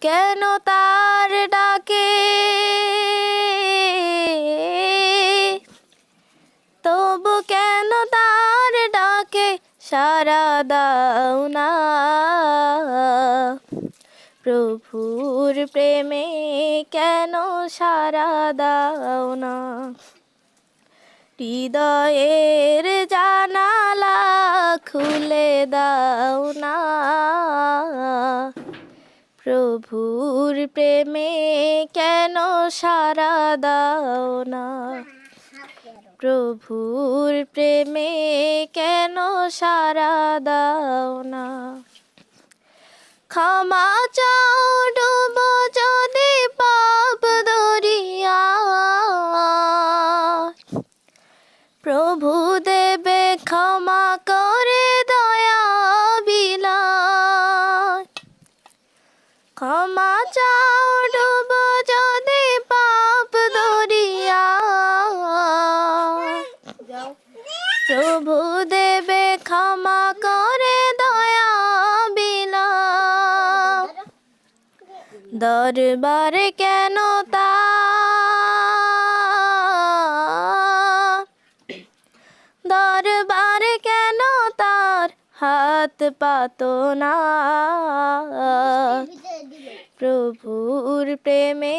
কেন তার ডাকে? তবু কেন তার ডাকে? সারা দাও না। প্রভুর প্রেমে কেন সারা দাও না? হৃদয়ের জানালা খুলে দাও না। প্রভুর প্রেমে কেন সারা দাও না? প্রভুর প্রেমে কেন সারা দাও না? ক্ষমা চাও, ডুবো যদি পাপ দরিয়া প্রভু দেবে ক্ষমা করে দরবারে কেন তা? দরবারে কেন তার হাত পাতো না? প্রভুর প্রেমে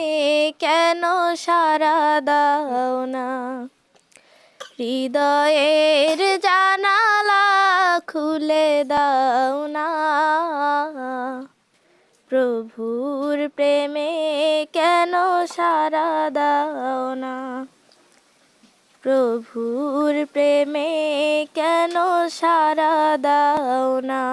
কেন সারা দাও না? হৃদয়ের জানালা খুলে দাও না? প্রভুর প্রেমে কেন সারা দাও না? প্রভুর প্রেমে কেন সারা দাও না?